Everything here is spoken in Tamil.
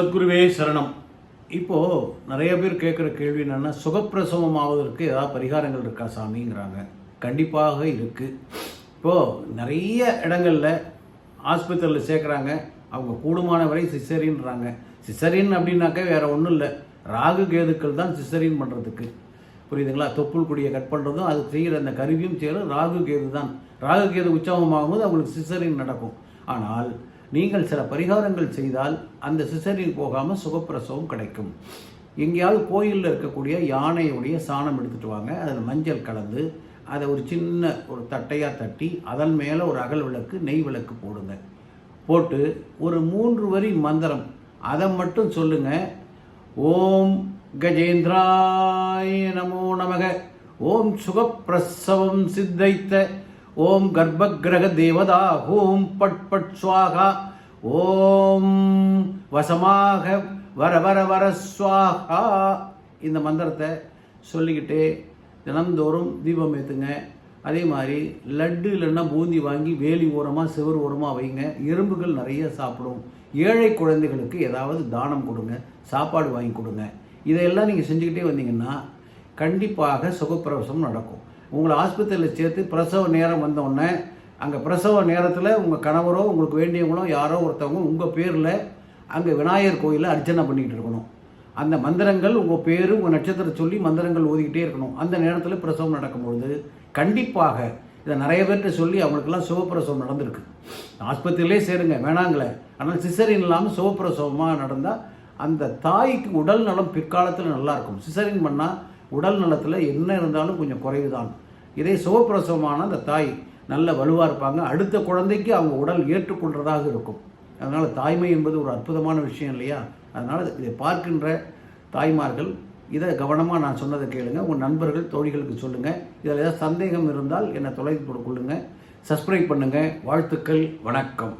சத்குருவே சரணம். இப்போது நிறைய பேர் கேட்குற கேள்வி என்னென்னா சுகப்பிரசவம் ஆவதற்கு ஏதாவது பரிகாரங்கள் இருக்கா சாமிங்கிறாங்க. கண்டிப்பாக இருக்குது இப்போது நிறைய இடங்களில் ஆஸ்பத்திரியில் சேர்க்குறாங்க. அவங்க கூடுமான வரை சிசரின்றாங்க சிசரின் அப்படின்னாக்க வேறு ஒன்றும் இல்லை. ராகு கேதுக்கள் தான் சிசரின் பண்ணுறதுக்கு புரியுதுங்களா? தொப்புள் கொடியை கட் பண்ணுறதும் அது செய்கிற அந்த கருவியும் செய்கிறது ராகு கேது தான். ராகு கேது உற்சவமாகும்போது அவங்களுக்கு சிசரின் நடக்கும். ஆனால் நீங்கள் சில பரிகாரங்கள் செய்தால் அந்த சிசரின் போகாமல் சுகப்பிரசவம் கிடைக்கும். எங்கேயாவது கோயிலில் இருக்கக்கூடிய யானையுடைய சாணம் எடுத்துகிட்டு வாங்க. அதில் மஞ்சள் கலந்து அதை ஒரு சின்ன ஒரு தட்டையாக தட்டி அதன் மேலே ஒரு அகல் விளக்கு நெய் விளக்கு போடுங்க. போட்டு ஒரு மூன்று வரி மந்திரம். அதை மட்டும் சொல்லுங்க. ஓம் கஜேந்திராய நமோ நமக. ஓம் சுகப்பிரசவம் சித்தைத்த. ஓம் கர்ப்பகிரக தேவதா ஓம் பட் பட் சுவாகா. ஓம் வசமாக வர வர வர சுவாகா இந்த மந்திரத்தை சொல்லிக்கிட்டே தினந்தோறும் தீபம் ஏற்றுங்க அதே மாதிரி லட்டு இல்லைன்னா பூந்தி வாங்கி வேலி ஓரமாக சிவர் ஓரமாக வைங்க. எறும்புகள் நிறைய சாப்பிடும். ஏழை குழந்தைகளுக்கு ஏதாவது தானம் கொடுங்க சாப்பாடு வாங்கி கொடுங்க. இதையெல்லாம் நீங்கள் செஞ்சுக்கிட்டே வந்தீங்கன்னா கண்டிப்பாக சுகப்பிரவசம் நடக்கும். உங்களை ஆஸ்பத்திரியில் சேர்த்து பிரசவ நேரம் வந்தோடனே அங்கே பிரசவ நேரத்தில் உங்கள் கணவரோ உங்களுக்கு வேண்டியவங்களோ யாரோ ஒருத்தவங்க உங்கள் பேரில் அங்கே விநாயகர் கோயிலில் அர்ச்சனை பண்ணிக்கிட்டு இருக்கணும். அந்த மந்திரங்கள் உங்கள் பேர் உங்கள் நட்சத்திரம் சொல்லி மந்திரங்கள் ஓதிக்கிட்டே இருக்கணும். அந்த நேரத்தில் பிரசவம் நடக்கும்பொழுது கண்டிப்பாக இதை நிறைய பேர்கிட்ட சொல்லி அவங்களுக்கெல்லாம் சுகப்பிரசவம் நடந்திருக்கு. ஆஸ்பத்திரியிலே சேருங்க வேணாங்களே. ஆனால் சிசரின் இல்லாமல் சுகப்பிரசவமாக நடந்தால் அந்த தாய்க்கு உடல் நலம் பிற்காலத்தில் நல்லாயிருக்கும் சிசரின் பண்ணால் உடல் நலத்தில் என்ன இருந்தாலும் கொஞ்சம் குறைவு தான் இதே சுகப்பிரசவமான அந்த தாய் நல்ல வலுவாக இருப்பாங்க. அடுத்த குழந்தைக்கு அவங்க உடல் ஏற்றுக்கொள்கிறதாக இருக்கும். அதனால் தாய்மை என்பது ஒரு அற்புதமான விஷயம் இல்லையா? அதனால் இதை பார்க்கின்ற தாய்மார்கள் இதை கவனமாக நான் சொன்னதை கேளுங்க. உங்கள் நண்பர்கள் தோழிகளுக்கு சொல்லுங்கள் இதில் ஏதாவது சந்தேகம் இருந்தால் என்னை தொலைத்து கொள்ளுங்கள் சப்ஸ்கிரைப் பண்ணுங்கள் வாழ்த்துக்கள். வணக்கம்.